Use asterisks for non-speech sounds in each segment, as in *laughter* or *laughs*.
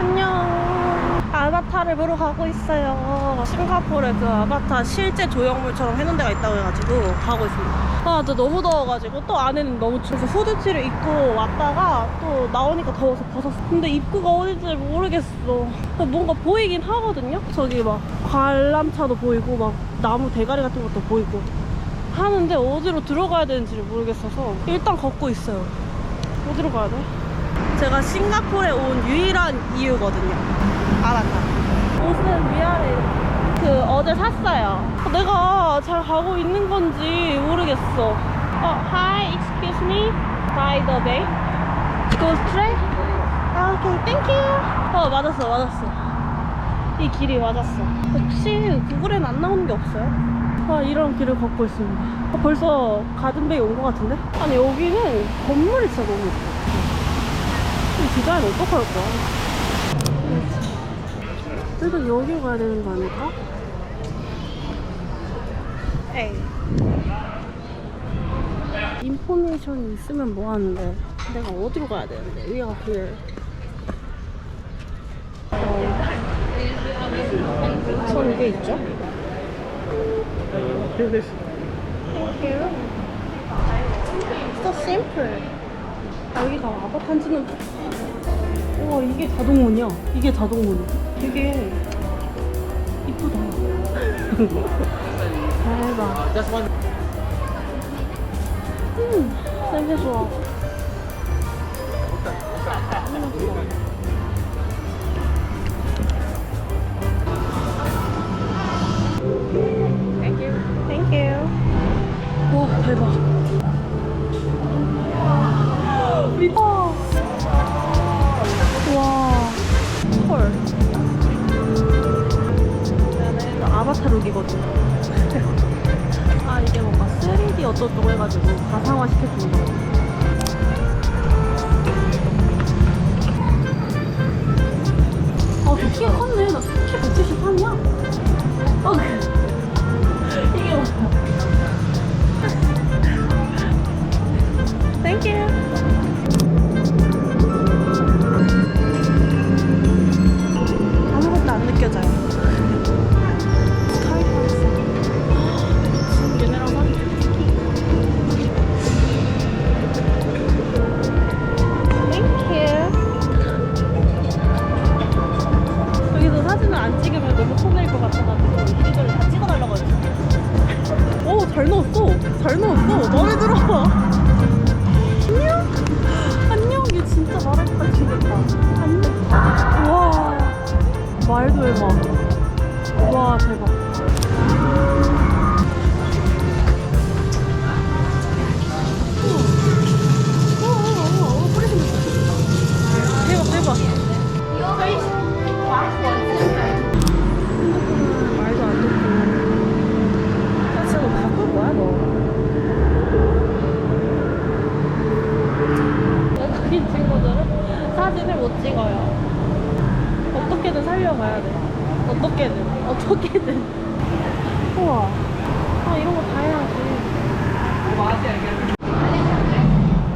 안녕. 아바타를 보러 가고 있어요. 싱가포르에 그 아바타 실제 조형물처럼 해놓은 데가 있다고 해가지고 가고 있습니다. 아, 나 너무 더워가지고 또 안에는 너무 추워서 후드티를 입고 왔다가 또 나오니까 더워서 벗었어. 근데 입구가 어딘지 모르겠어. 뭔가 보이긴 하거든요. 저기 막 관람차도 보이고 막 나무 대가리 같은 것도 보이고 하는데 어디로 들어가야 되는지 를 모르겠어서 일단 걷고 있어요. 어디로 가야 돼? 제가 싱가포르에 온 유일한 이유거든요. 아바타. 옷은 위아래. 그 어제 샀어요. 내가 잘 가고 있는 건지 모르겠어. 어, hi, excuse me. By the way. Go straight. 아, 오케이, 땡큐. 어, 맞았어, 맞았어. 이 길이 맞았어. 혹시 구글엔 안 나오는 게 없어요? 아, 이런 길을 걷고 있습니다. 어, 벌써 가든베이 온 것 같은데? 아니, 여기는 건물이 진짜 너무 예뻐. 이 디자인 어떡할 거야? 일단 여기로 가야 되는 거 아닐까? 에이. 인포메이션이 있으면 뭐 하는데? 내가 어디로 가야 되는데? 위가 길. 어. 전 이게 있죠? So simple. 아, 여기가 아바탄지는 우와 이게 자동문이야. 이게 자동문 되게 이쁘다. *laughs* 대박. one. 음 냄새 좋아. Thank you. 땡큐 와 대박 룩이거든. *laughs* 아 이게 뭔가 3D 어쩌고저쩌고 해가지고 가상화 시켜주는 거. 찍어요. 어떻게든 살려봐야 돼. 어떻게든. 어떻게든. 우와. 아, 이런 거 다 해야지.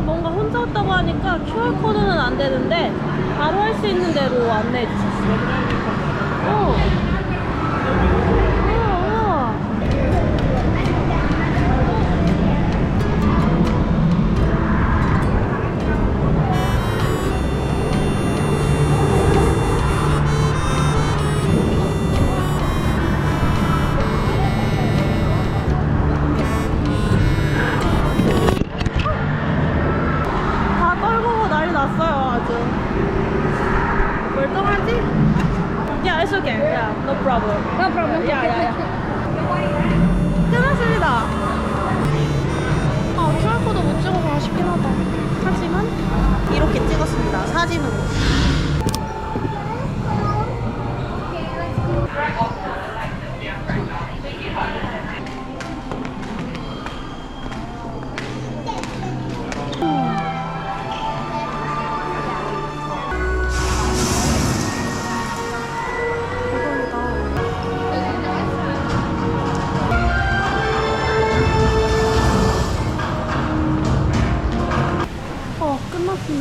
뭔가 혼자 왔다고 하니까 QR코드는 안 되는데 바로 할 수 있는 대로 안내해 주셨어요. 어. Yeah, no problem. No problem. Yeah, yeah, yeah. 끝났습니다. 아, QR코드 못 찍어서 아쉽긴 하다. 하지만 이렇게 찍었습니다. 사진으로.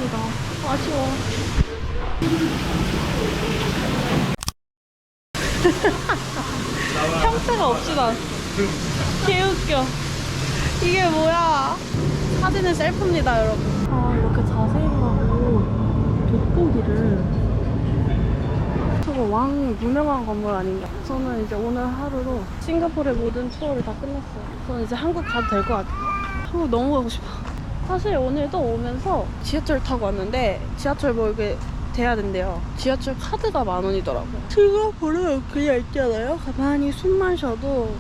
없습니다. 아쉬워. 형태가 없지만 개웃겨. 이게 뭐야? 사진은 셀프입니다, 여러분. 아 이렇게 자세히 보고 돋보기를. 저거 왕 유명한 건물 아닌가? 저는 이제 오늘 하루로 싱가포르의 모든 투어를 다 끝냈어요. 저는 이제 한국 가도 될 것 같아요. 한국 너무 가고 싶어. 사실 오늘도 오면서 지하철 타고 왔는데 지하철 뭐 이렇게 돼야 된대요. 지하철 카드가 만 원이더라고요. 싱가포르는 그냥 있잖아요. 가만히 숨만 쉬어도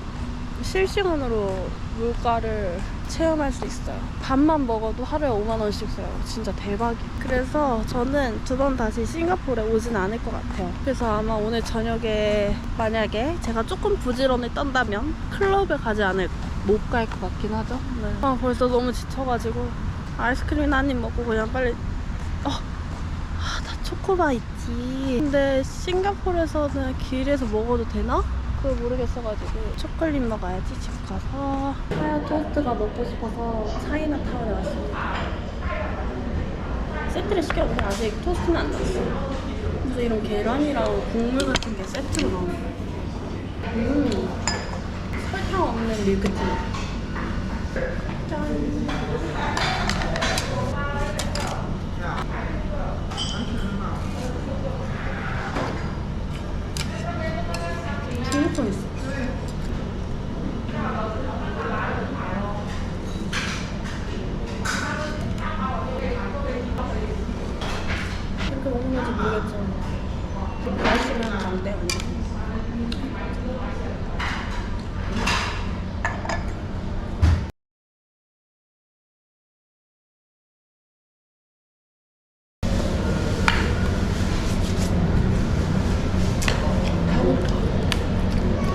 실시간으로 물가를 체험할 수 있어요. 밥만 먹어도 하루에 5만 원씩 써요. 진짜 대박이에요. 그래서 저는 두 번 다시 싱가포르에 오진 않을 것 같아요. 그래서 아마 오늘 저녁에 만약에 제가 조금 부지런히 떤다면 클럽에 가지 않을 못 갈 것 같긴 하죠. 네. 아 벌써 너무 지쳐가지고 아이스크림 한 입 먹고 그냥 빨리 어, 아, 나 초코바 있지. 근데 싱가포르에서는 길에서 먹어도 되나? 그걸 모르겠어가지고 초콜릿 먹어야지 집 가서 하얀 토스트가 먹고 싶어서 차이나타운에 왔습니다. 세트를 시켰는데 아직 토스트는 안 나왔어요. 그래서 이런 계란이랑 국물 같은 게 세트로 나오는 거예요. 음, 설탕 없는 밀크티. 짠. 중국도 있어. 이렇게 건지 모르겠지만 날씨는 안 돼,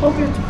Okay.